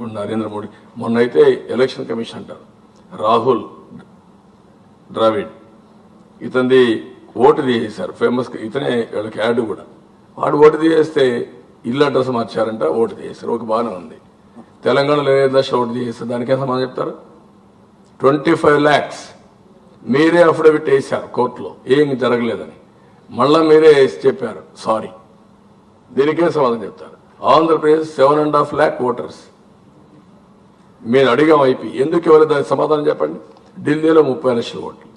ఇప్పుడు నరేంద్ర మోడీ. మొన్న అయితే ఎలక్షన్ కమిషన్ అంటారు. రాహుల్ ద్రావిడ్. ఇతనిది ఓటు తీసేశారు. ఫేమస్ ఇతనే వీళ్ళకి యాడ్ కూడా. వాడు ఓటు తీసేస్తే ఇల్లు అడ్రస్ మార్చారంట ఓటు తీసేశారు. ఒక బాగానే ఉంది. తెలంగాణలో ఏ దశ ఓటు తీసేస్తే దానికే సమాధానం చెప్తారు? ట్వంటీ ఫైవ్ ల్యాక్స్ మీరే అఫిడవిట్ వేశారు కోర్టులో. ఏం జరగలేదని. మళ్ళా మీరే వేసి చెప్పారు. సారీ. దీనికే సమాధానం చెప్తారు? Andhra Pradesh seven and half lakh voters. మేము అడిగాం ఐపీ ఎందుకు ఇవ్వలేదు? దానికి సమాధానం చెప్పండి. ఢిల్లీలో ముప్పై లక్షల ఓట్లు.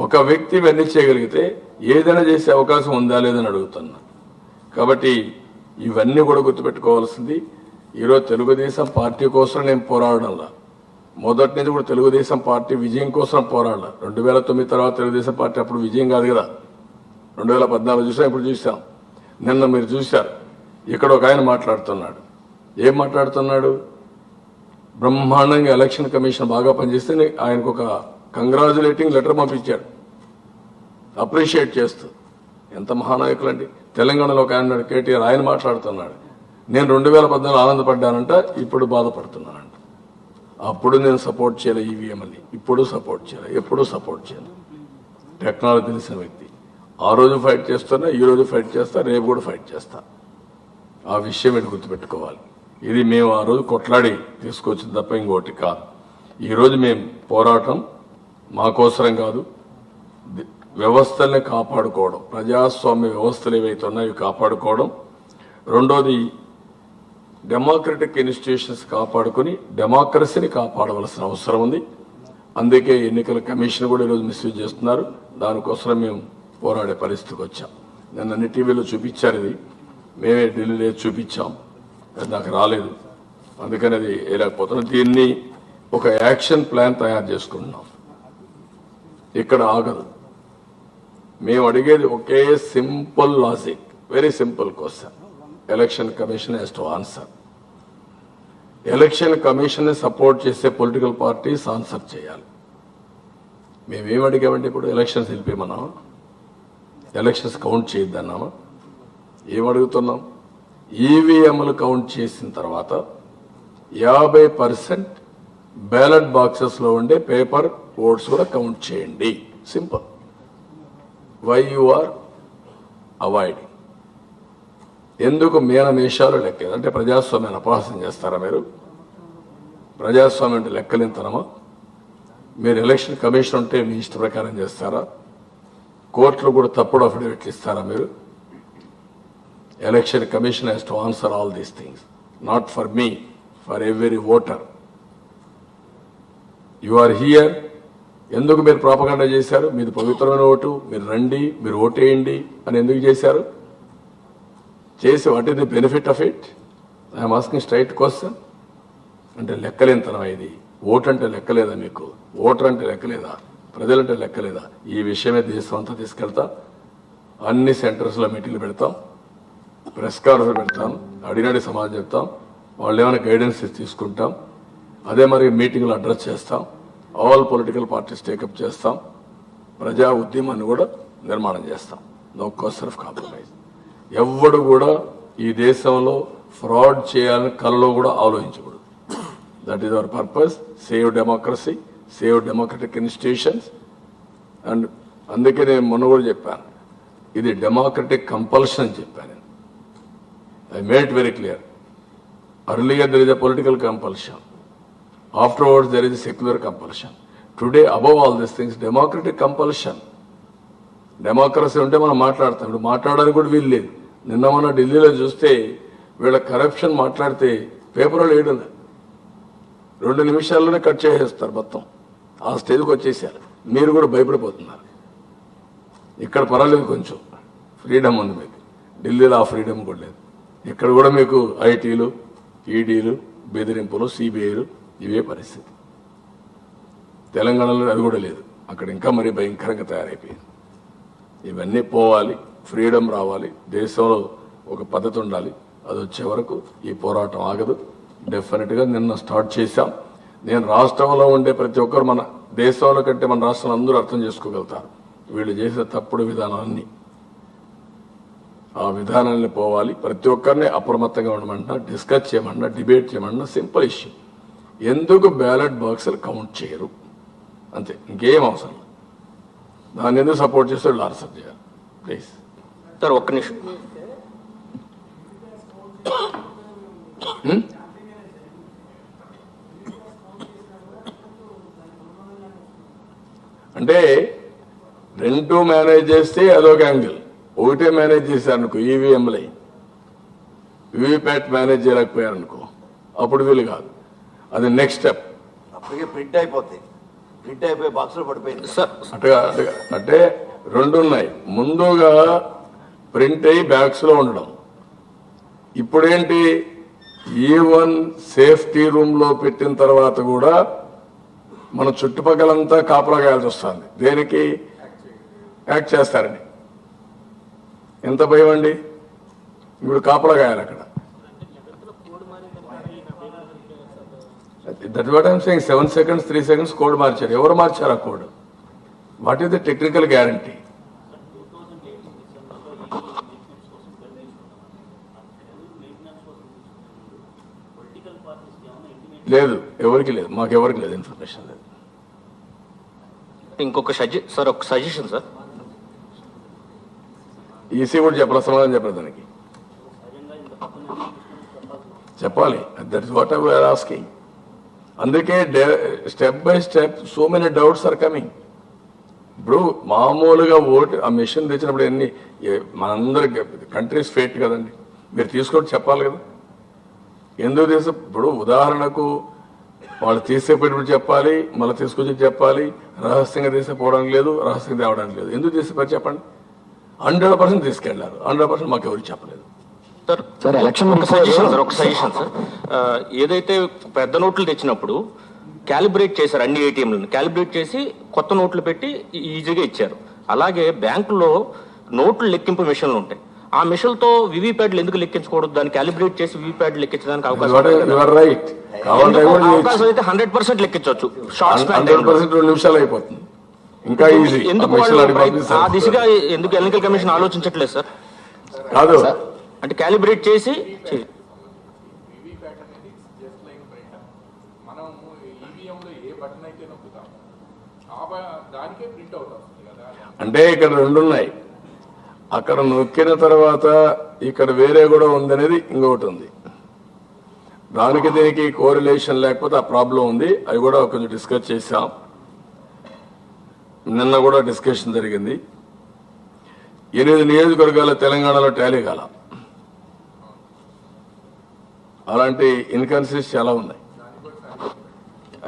ఒక వ్యక్తి ఇవన్నీ చేయగలిగితే ఏదైనా చేసే అవకాశం ఉందా లేదని అడుగుతున్నా. కాబట్టి ఇవన్నీ కూడా గుర్తుపెట్టుకోవాల్సింది. ఈరోజు తెలుగుదేశం పార్టీ కోసం నేను పోరాడడంలా. మొదటి నుంచి కూడా తెలుగుదేశం పార్టీ విజయం కోసం పోరాడాల. రెండు వేల తొమ్మిది తర్వాత తెలుగుదేశం పార్టీ అప్పుడు విజయం కాదు కదా. రెండు వేల పద్నాలుగు చూసాం ఇప్పుడు చూసాం. నిన్న మీరు చూశారు. ఇక్కడ ఒక ఆయన మాట్లాడుతున్నాడు. ఏం మాట్లాడుతున్నాడు? బ్రహ్మాండంగా ఎలక్షన్ కమిషన్ బాగా పనిచేస్తే ఆయనకు ఒక కంగ్రాచులేటింగ్ లెటర్ పంపించాడు అప్రిషియేట్ చేస్తూ. ఎంత మహానాయకులండి. తెలంగాణలో ఒక ఆయన కేటీఆర్ ఆయన మాట్లాడుతున్నాడు. నేను రెండు వేల పద్నాలుగు ఆనందపడ్డానంట ఇప్పుడు బాధపడుతున్నానంట. అప్పుడు నేను సపోర్ట్ చేయలే ఈవీఎంని ఇప్పుడు సపోర్ట్ చేయలే. ఎప్పుడు సపోర్ట్ చేయలే టెక్నాలజీ తెలిసిన వ్యక్తి. ఆ రోజు ఫైట్ చేస్తున్నా ఈ రోజు ఫైట్ చేస్తా రేపు కూడా ఫైట్ చేస్తా. ఆ విషయం మీరు గుర్తుపెట్టుకోవాలి. ఇది మేము ఆ రోజు కొట్లాడి తీసుకొచ్చింది తప్ప ఇంకోటి కాదు. ఈరోజు మేము పోరాటం మాకోసరం కాదు. వ్యవస్థల్ని కాపాడుకోవడం ప్రజాస్వామ్య వ్యవస్థలు ఏవైతే ఉన్నాయో కాపాడుకోవడం రెండోది డెమోక్రటిక్ ఇన్స్టిట్యూషన్స్ కాపాడుకుని డెమోక్రసీని కాపాడవలసిన అవసరం ఉంది. అందుకే ఎన్నికల కమిషన్ కూడా ఈరోజు మిస్యూజ్ చేస్తున్నారు. దానికోసం మేము పోరాడే పరిస్థితికి వచ్చాం. నిన్న టీవీలో చూపించారు ఇది. మేమే ఢిల్లీలో చూపించాం. నాకు రాలేదు. అందుకని అది వేయలేకపోతున్నాం దీన్ని ఒక యాక్షన్ ప్లాన్ తయారు చేసుకుంటున్నాం. ఇక్కడ ఆగదు. మేము అడిగేది ఒకే simple logic very simple question. Election commission has to answer election commission support చేసే పొలిటికల్ పార్టీస్ ఆన్సర్ చేయాలి. మేమేం అడిగామంటే ఇప్పుడు? ఎలక్షన్స్ వెళ్ళిపోయమన్నామా ఎలక్షన్స్ కౌంట్ చేయొద్దన్నామా ఏం అడుగుతున్నాం? ఈవీఎంలు కౌంట్ చేసిన తర్వాత యాభై పర్సెంట్ బ్యాలెట్ బాక్సెస్లో ఉండే పేపర్ ఓట్స్ కూడా కౌంట్ చేయండి. Simple why you are avoiding ఎందుకు మేనమేషాలు లెక్క అంటే ప్రజాస్వామ్యాన్ని అపహాసం చేస్తారా మీరు? ప్రజాస్వామ్యం అంటే లెక్కలేంతనమా మీరు ఎలక్షన్ కమిషన్ ఉంటే మీ ఇష్ట ప్రకారం చేస్తారా? కోర్టులు కూడా తప్పుడు అఫిడవిట్లు ఇస్తారా మీరు? Election commission has to answer all these things not for me for every voter you are here ఎందుకు మీరు ప్రాపకాండ చేశారు? మీది పవిత్రమైన ఓటు మీరు రండి మీరు ఓటేయండి అని ఎందుకు చేశారు? చేసి what is the benefit of it I'm asking straight question అంటే లెక్కలేనితనం ఇది. ఓటు అంటే లెక్కలేదా మీకు? ఓటర్ అంటే లెక్కలేదా? ప్రజలంటే లెక్కలేదా? ఈ విషయమే దేశం అంతా తీసుకెళ్తా. అన్ని సెంటర్స్లో మీటింగ్లు పెడతాం. ప్రెస్ కాన్ఫరెన్స్ పెడతాం అడిగినడి సమాధానం చెప్తాం వాళ్ళు ఏమైనా గైడెన్స్ తీసుకుంటాం అదే మరి మీటింగ్లు అడ్రస్ చేస్తాం ఆల్ పొలిటికల్ పార్టీస్ టేకప్ చేస్తాం ప్రజా ఉద్యమాన్ని కూడా నిర్మాణం చేస్తాం. నో కాస్ట్ ఆఫ్ కాంప్రమైజ్ ఎవ్వడు కూడా ఈ దేశంలో ఫ్రాడ్ చేయాలని కలలో కూడా ఆలోచించకూడదు. That is our purpose save democracy save democratic institutions and అందుకే నేను మొన్న కూడా చెప్పాను ఇది డెమోక్రటిక్ కంపల్షన్ అని చెప్పాను I made very clear earlier there is a political compulsion afterwards there is a secular compulsion. Today above all these things democratic compulsion. Democracy ఉంటే మనం మాట్లాడతాం. ఇప్పుడు మాట్లాడడానికి కూడా వీలు లేదు. నిన్న మన ఢిల్లీలో చూస్తే వీళ్ళ కరప్షన్ మాట్లాడితే పేపర్లో వేయడం రెండు నిమిషాల్లోనే కట్ చేసేస్తారు మొత్తం. ఆ స్టేజ్కి వచ్చేసారు. మీరు కూడా భయపడిపోతున్నారు. ఇక్కడ పర్వాలేదు కొంచెం. ఫ్రీడమ్ ఉంది మీకు. ఢిల్లీలో ఆ ఫ్రీడమ్ కూడా లేదు. ఇక్కడ కూడా మీకు ఐటీలు ఈడీలు బెదిరింపులు సిబిఐలు ఇవే పరిస్థితి. తెలంగాణలో అది కూడా లేదు. అక్కడ ఇంకా మరీ భయంకరంగా తయారైపోయింది. ఇవన్నీ పోవాలి ఫ్రీడమ్ రావాలి దేశంలో ఒక పద్ధతి ఉండాలి. అది వచ్చే వరకు ఈ పోరాటం ఆగదు. డెఫినెట్గా నిన్న స్టార్ట్ చేశాం. నేను రాష్ట్రంలో ఉండే ప్రతి ఒక్కరు మన దేశంలో కంటే మన రాష్ట్రంలో అందరూ అర్థం చేసుకోగలుగుతారు. వీళ్ళు చేసే తప్పుడు విధానాన్ని ఆ విధానాన్ని పోవాలి. ప్రతి ఒక్కరిని అప్రమత్తంగా ఉండమంటున్నా డిస్కస్ చేయమన్నా డిబేట్ చేయమన్నా సింపుల్ ఇష్యూ. ఎందుకు బ్యాలెట్ బాక్సులు కౌంట్ చేయరు? అంతే ఇంకేం అవసరం. దాన్ని ఎందుకు సపోర్ట్ చేస్తే వాళ్ళు ఆన్సర్ చేయాలి. ప్లీజ్. సార్ ఒక్క నిమిషం. అంటే రెండు మేనేజ్ చేస్తే అదొక యాంగిల్. ఒకటే మేనేజ్ చేశారనుకో ఈవీఎంలై వీవీప్యాట్ మేనేజ్ చేయలేకపోయారనుకో అప్పుడు వీలు కాదు. అది నెక్స్ట్ స్టెప్ అప్పటికే ప్రింట్ అయిపోతాయి ప్రింట్ అయిపోయి బాక్స్లో పడిపోయింది. సార్ అటుగా అటుగా. అంటే రెండు ఉన్నాయి. ముందుగా ప్రింట్ అయ్యి బ్యాగ్స్లో ఉండడం. ఇప్పుడేంటి? ఈవెన్ సేఫ్టీ రూమ్లో పెట్టిన తర్వాత కూడా మన చుట్టుపక్కలంతా కాపలా గాయాల్సి వస్తుంది దేనికి? యాక్ట్ చేస్తారని. ఎంత భయం అండి? ఇప్పుడు కాపలా కాయాలి అక్కడ. That what I'm saying seven seconds three seconds code మార్చారు. ఎవరు మార్చారు ఆ code what is the technical guarantee లేదు ఎవరికి లేదు. మాకు ఎవరికి లేదు ఇన్ఫర్మేషన్ లేదు. ఇంకొక సజె సార్ ఒక సజెషన్ సార్. ఈసీ కూడా చెప్పాలి సమాధానం చెప్పాలి దానికి. చెప్పాలి. That is what I'm asking అందుకే step by step so many doubts are coming ఇప్పుడు మామూలుగా ఓటు ఆ మిషన్ తెచ్చినప్పుడు ఎన్ని మనందరికి మనందరి కంట్రీస్ ఫేట్ కదండి. మీరు తీసుకొని చెప్పాలి కదా. ఎందుకు తీసు ఇప్పుడు ఉదాహరణకు వాళ్ళు తీసేపోయినప్పుడు చెప్పాలి మళ్ళీ తీసుకొచ్చి చెప్పాలి రహస్యంగా తీసుకుపోవడానికి లేదు రహస్యంగా తేవడం లేదు. ఎందుకు తీసిపోయారు చెప్పండి? హండ్రెడ్ పర్సెంట్ తీసుకెళ్ళారు. హండ్రెడ్ పర్సెంట్ మాకు ఎవరికి చెప్పలేదు. సార్ సార్, ఎలక్షన్ ఒక before- సజెషన్ సార్ ఒక సజెషన్ సార్. ఆ, ఏదైతే పెద్ద నోట్లు తెచ్చినప్పుడు క్యాలిబ్రేట్ చేశారు అన్ని ఏటీఎంలను. క్యాలిబ్రేట్ చేసి కొత్త నోట్లు పెట్టి ఈజీగా ఇచ్చారు. అలాగే బ్యాంకులో నోట్లు లెక్కింపు మిషన్లు ఉంటాయి. ఆ మిషన్లతో వివిప్యాడ్లు ఎందుకు లెక్కించకూడదు? దాన్ని క్యాలిబ్రేట్ చేసి వివిప్యాడ్లు లెక్కించడానికి అవకాశం అవకాశం అయితే హండ్రెడ్ పర్సెంట్ లెక్కించవచ్చు? షార్ట్ నిమిషాలు అయిపోతుంది. ఇంకా ఈజీ ఎందుకు వాళ్ళు ఆ దిశగా ఎందుకు ఎన్నికల కమిషన్ ఆలోచించట్లేదు సార్? కాదు. అంటే క్యాలిబ్రేట్ చేసి అనేది అంటే ఇక్కడ రెండు ఉన్నాయి అక్కడ నొక్కిన తర్వాత ఇక్కడ వేరే కూడా ఉందనేది ఇంకొకటి ఉంది. దానికి దీనికి కోరిలేషన్ లేకపోతే ఆ ప్రాబ్లం ఉంది. అవి కూడా కొంచెం డిస్కస్ చేసాం నిన్న కూడా డిస్కషన్ జరిగింది. ఎనిమిది నియోజకవర్గాల తెలంగాణలో టాలీ కాల. అలాంటి ఇన్కన్సిస్ చాలా ఉన్నాయి.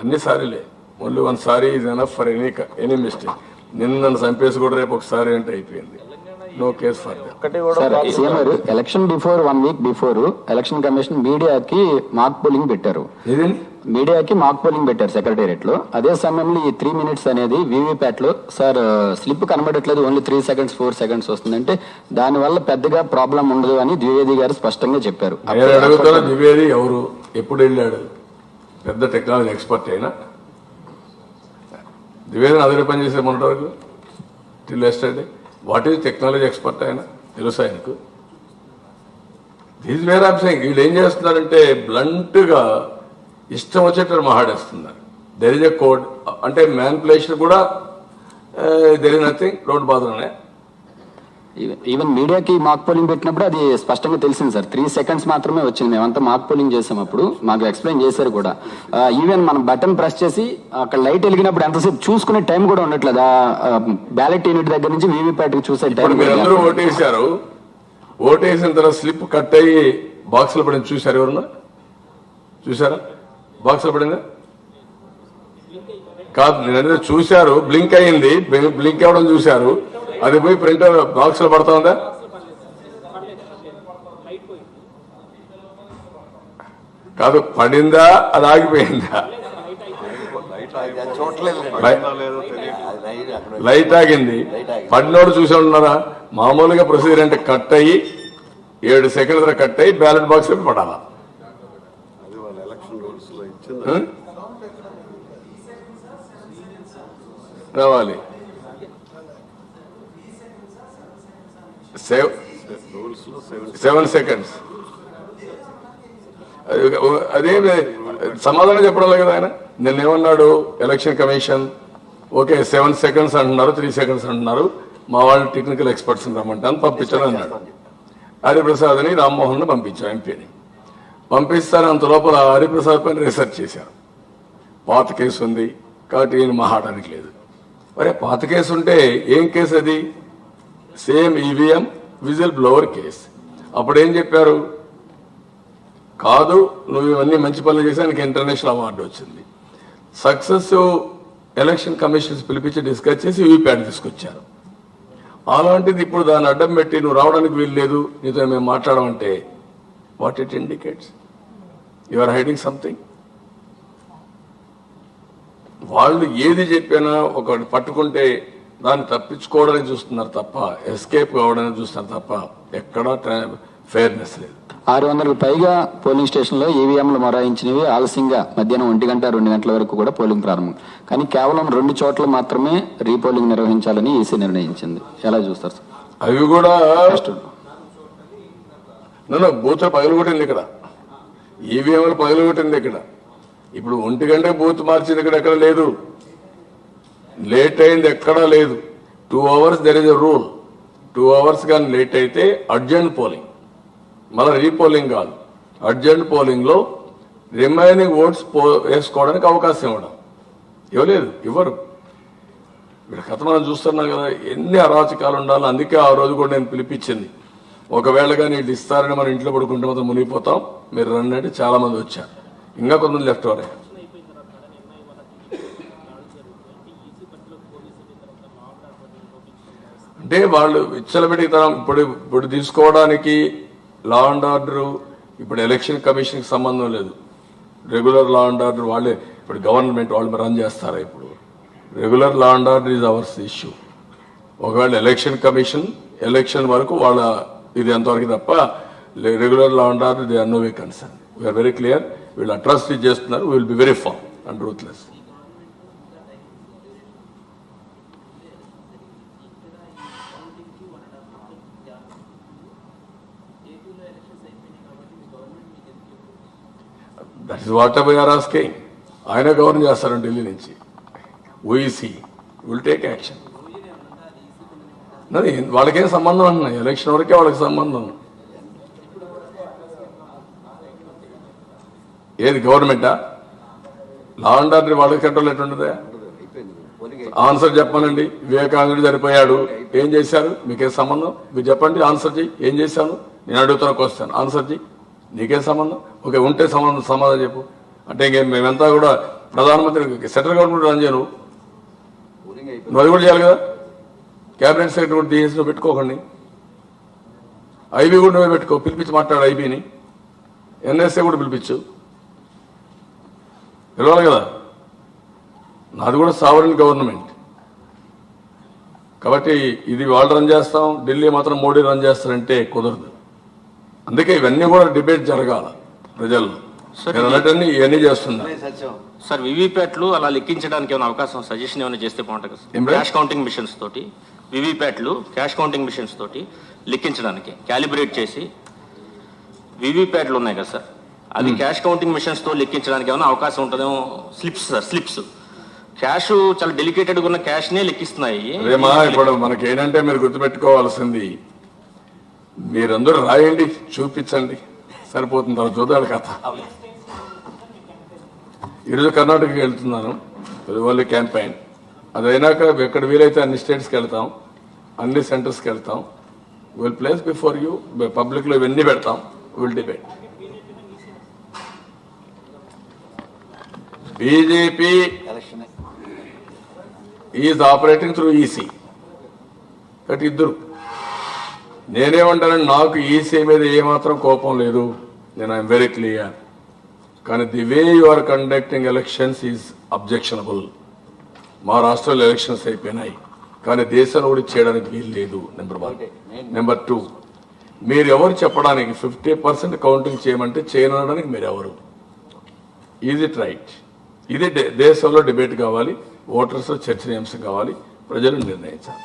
అన్ని సారీలే. Only one sorry is enough for any any mistake నిన్న నన్ను చంపేసి కూడా రేపు ఒకసారి అంటే అయిపోయింది. నో కేస్ ఫర్ గారు election before one week before election commission మీడియాకి మాక్ పోలింగ్ పెట్టారు. మీడియాకి మాక్ పోలింగ్ పెట్టారు సెక్రటేరియట్లో అదే సమయంలో ఈ త్రీ మినిట్స్ అనేది వీవీప్యాట్లో సార్ స్లిప్ కనబడట్లేదు. Only three seconds four seconds వస్తుందంటే దాని వల్ల పెద్దగా ప్రాబ్లం ఉండదు అని ద్వివేది గారు స్పష్టంగా చెప్పారు. ద్వివేది ఎవరు? ఎప్పుడు వెళ్ళాడు? పెద్ద టెక్నాలజీ ఎక్స్పర్ట్ అయినా? ద్వివేది అదే పని చేసే మొన్నటి వరకు? Till yesterday what is technology expert అయినా తెలుసు ఆయనకు దీస్ వేర్ ఆఫ్ సెయింగ్ వీళ్ళు ఏం చేస్తున్నారంటే బ్లంట్గా ఇష్టం వచ్చేటట్టు మహాడేస్తున్నారు. దెర్ ఇస్ ఎ కోడ్ అంటే మ్యాన్పులేషన్ కూడా there is nothing don't bother అనే ఈవెన్ మీడియాకి మాక్ పోలింగ్ పెట్టినప్పుడు అది స్పష్టంగా తెలిసింది సార్. త్రీ సెకండ్స్ మాత్రమే వచ్చింది. మేమంతా మాక్ పోలింగ్ చేసాం అప్పుడు. మాకు ఎక్స్ప్లెయిన్ చేశారు కూడా. ఈవెన్ మనం బటన్ ప్రెస్ చేసి అక్కడ లైట్ వెలిగినప్పుడు ఎంతసేపు చూసుకునే టైం కూడా ఉండట్లేదు. బ్యాలెట్ యూనిట్ దగ్గర నుంచి వీవీప్యాట్ చూసే టైం ఓటేశారు. ఓటేసిన తర్వాత స్లిప్ కట్ అయ్యి బాక్స్లో పడింది. చూశారు ఎవరన్నా? చూసారా బాక్స్లో పడిందా? కాదు నేను చూశారు. బ్లింక్ అయ్యింది. బ్లింక్ అవ్వడం చూశారు. అది పోయి ప్రింటర్ బాక్స్లో పడతా ఉందా? కాదు పడిందా? అది ఆగిపోయిందా? లైట్ ఆగింది. పడినోడు చూసి ఉన్నారా? మామూలుగా ప్రొసీజర్ అంటే కట్ అయ్యి ఏడు సెకండ్ల కట్ అయ్యి బ్యాలెట్ బాక్స్లో పడాలా? రావాలి. సెవెన్ సెకండ్స్ అదేం సమాధానం చెప్పడం కదా ఆయన. నిన్న ఏమన్నాడు election commission okay seven seconds అంటున్నారు త్రీ సెకండ్స్ అంటున్నారు. మా వాళ్ళు టెక్నికల్ ఎక్స్పర్ట్స్ రమ్మంటాను పంపించాను అన్నాడు. హరిప్రసాద్ అని రామ్మోహన్ పంపించాం ఎంపీని. పంపిస్తారు అంత లోపల హరిప్రసాద్ పైన రీసెర్చ్ చేశారు. పాత కేసు ఉంది కాబట్టి ఈయన మహాటానికి లేదు. మరి పాత కేసు ఉంటే ఏం కేసు అది? Same EVM whistle blower case. అప్పుడు ఏం చెప్పారు? కాదు నువ్వు ఇవన్నీ మంచి పనులు చేసా నీకు ఇంటర్నేషనల్ అవార్డు వచ్చింది. సక్సెసివ్ ఎలక్షన్ కమిషన్స్ పిలిపించి డిస్కస్ చేసి వీపీఆర్ తీసుకొచ్చారు. అలాంటిది ఇప్పుడు దాన్ని అడ్డం పెట్టి నువ్వు రావడానికి వీలు లేదు నీతో మేము మాట్లాడమంటే what it indicates you are hiding something వాళ్ళు ఏది చెప్పినా ఒకటి పట్టుకుంటే దాన్ని తప్పించుకోవడానికి చూస్తున్నారు తప్ప ఎస్కేప్ కావడానికి చూస్తున్నారు తప్ప ఎక్కడా ఫేర్నెస్ లేదు. ఆరు వందలకు పైగా పోలింగ్ స్టేషన్లో ఈవీఎంలు మొరాయించినవి ఆలస్యంగా మధ్యాహ్నం ఒంటి గంట రెండు గంటల వరకు కూడా పోలింగ్ ప్రారంభం. కానీ కేవలం రెండు చోట్ల మాత్రమే రీపోలింగ్ నిర్వహించాలని ఈసీ నిర్ణయించింది. ఎలా చూస్తారు సార్? అవి కూడా నన్ను బూత్ పగలగొట్టింది ఇక్కడ. ఈవీఎంలు పగలగొట్టింది ఇక్కడ. ఇప్పుడు ఒంటి గంట బూత్ మార్చింది ఇక్కడ ఎక్కడ లేదు. లేట్ అయింది ఎక్కడా లేదు. Two hours there is a rule two hours కానీ లేట్ అయితే అర్జెంట్ పోలింగ్ మళ్ళీ రీపోలింగ్ కాదు. అర్జెంట్ పోలింగ్లో రిమైనింగ్ ఓట్స్ వేసుకోవడానికి అవకాశం ఇవ్వడం. ఇవ్వలేదు ఇవ్వరు. ఇక్కడ కథ మనం చూస్తున్నాం కదా ఎన్ని అరాచకాలు ఉండాలో అందుకే ఆ రోజు కూడా నేను పిలిపించింది. ఒకవేళ కానీ వీళ్ళు ఇస్తారని మనం ఇంట్లో పడుకుంటే మాత్రం మునిగిపోతాం. మీరు రండి అంటే చాలామంది వచ్చారు. ఇంకా కొంతమంది లెఫ్ట్ వారే. అంటే వాళ్ళు విచ్చలబెడితనం ఇప్పుడు ఇప్పుడు తీసుకోవడానికి లా అండ్ ఆర్డర్ ఇప్పుడు ఎలక్షన్ కమిషన్కి సంబంధం లేదు. రెగ్యులర్ లా అండ్ ఆర్డర్ వాళ్ళే ఇప్పుడు గవర్నమెంట్ వాళ్ళు రన్ చేస్తారా ఇప్పుడు? Regular law and order is ours issue ఒకవేళ ఎలక్షన్ కమిషన్ ఎలక్షన్ వరకు వాళ్ళ ఇది ఎంతవరకు తప్ప regular law and order they are no way concern we're very clear వీళ్ళు అట్రాసిటీ చేస్తున్నారు. Will be very firm and ruthless is whatever are asking ఆయన govern చేస్తారు ఢిల్లీ నుంచి. ఓఈసీ విల్ టేక్ యాక్షన్ వాళ్ళకేం సంబంధం అంటున్నాయి ఎలక్షన్ వరకే వాళ్ళకి సంబంధం. ఏది గవర్నమెంటా? లా అండ్ ఆర్డర్ వాళ్ళకి కంట్రోల్ ఎట్టుండదా ఆన్సర్ చెప్పానండి. వివేకానందుడు చనిపోయాడు ఏం చేశారు? మీకేం సంబంధం? మీరు చెప్పండి ఆన్సర్ చెయ్యి. ఏం చేశాను? నేను అడుగుతున్న వస్తాను ఆన్సర్ చెయ్యి. నీకేం సంబంధం? ఓకే ఉంటే సంబంధం సమాధానం చెప్పు. అంటే ఇంకేం మేమంతా కూడా ప్రధానమంత్రి సెంట్రల్ గవర్నమెంట్ రన్ చేయను. నువ్వు అది కూడా చేయాలి కదా? క్యాబినెట్ సెక్రటరీ కూడా డిఎస్లో పెట్టుకోకండి. ఐబీ కూడా నువ్వే పెట్టుకో పిలిపించి మాట్లాడు ఐబీని. ఎన్ఎస్ఏ కూడా పిలిపించు. పిలవాలి కదా? నాది కూడా సావరన్ గవర్నమెంట్. కాబట్టి ఇది వాళ్ళు రన్ చేస్తాం ఢిల్లీ మాత్రం మోడీ రన్ చేస్తారంటే కుదరదు. అందుకే ఇవన్నీ కూడా డిబేట్ జరగాల ప్రజల్లో. అన్నట్టన్నీ ఇవన్నీ చేస్తున్నా. సార్ వివిప్యాట్లు అలా లెక్కించడానికి ఏమైనా అవకాశం సజెషన్ ఏమైనా చేస్తే బాగుంటుంది? క్యాష్ కౌంటింగ్ మిషన్స్ తోటి వివిప్యాట్లు క్యాష్ కౌంటింగ్ మిషన్స్ తోటి లెక్కించడానికి క్యాలిబ్రేట్ చేసి వివిప్యాట్లు ఉన్నాయి కదా సార్. అది క్యాష్ కౌంటింగ్ మిషన్స్తో లెక్కించడానికి ఏమైనా అవకాశం ఉంటుందేమో? స్లిప్స్ సార్ స్లిప్స్ క్యాష్ చాలా డెలికేటెడ్ ఉన్న క్యాష్ నే లెక్కిస్తున్నాయి. ఇప్పుడు మనకి ఏంటంటే మీరు గుర్తుపెట్టుకోవాల్సింది మీరందరూ రాయండి చూపించండి. సరిపోతుంది తర్వాత చూద్దాం కథ. ఈరోజు కర్ణాటకకి వెళ్తున్నాను. Only campaign. అది అయినాక ఎక్కడ వీలైతే అన్ని స్టేట్స్కి వెళ్తాం అన్ని సెంటర్స్కి వెళ్తాం. విల్ ప్లేస్ బిఫోర్ యూ పబ్లిక్లో ఇవన్నీ పెడతాం. Will debate BJP is operating through EC కాబట్టి ఇద్దరు నేనేమంటానంటే నాకు ఈసీ మీద ఏమాత్రం కోపం లేదు. నేను ఐఎమ్ వెరీ క్లియర్ కానీ the way you are conducting elections is objectionable మా రాష్ట్రంలో ఎలక్షన్స్ అయిపోయినాయి. కానీ దేశంలో కూడా చేయడానికి వీలు లేదు నెంబర్ వన్ నెంబర్ టూ మీరు ఎవరు చెప్పడానికి ఫిఫ్టీ పర్సెంట్ కౌంటింగ్ చేయమంటే చేయనడానికి మీరు ఎవరు? ఈజ్ ఇట్ రైట్ ఇది దేశంలో డిబేట్ కావాలి ఓటర్స్ చర్చనీయాంశం కావాలి ప్రజలు నిర్ణయించాలి.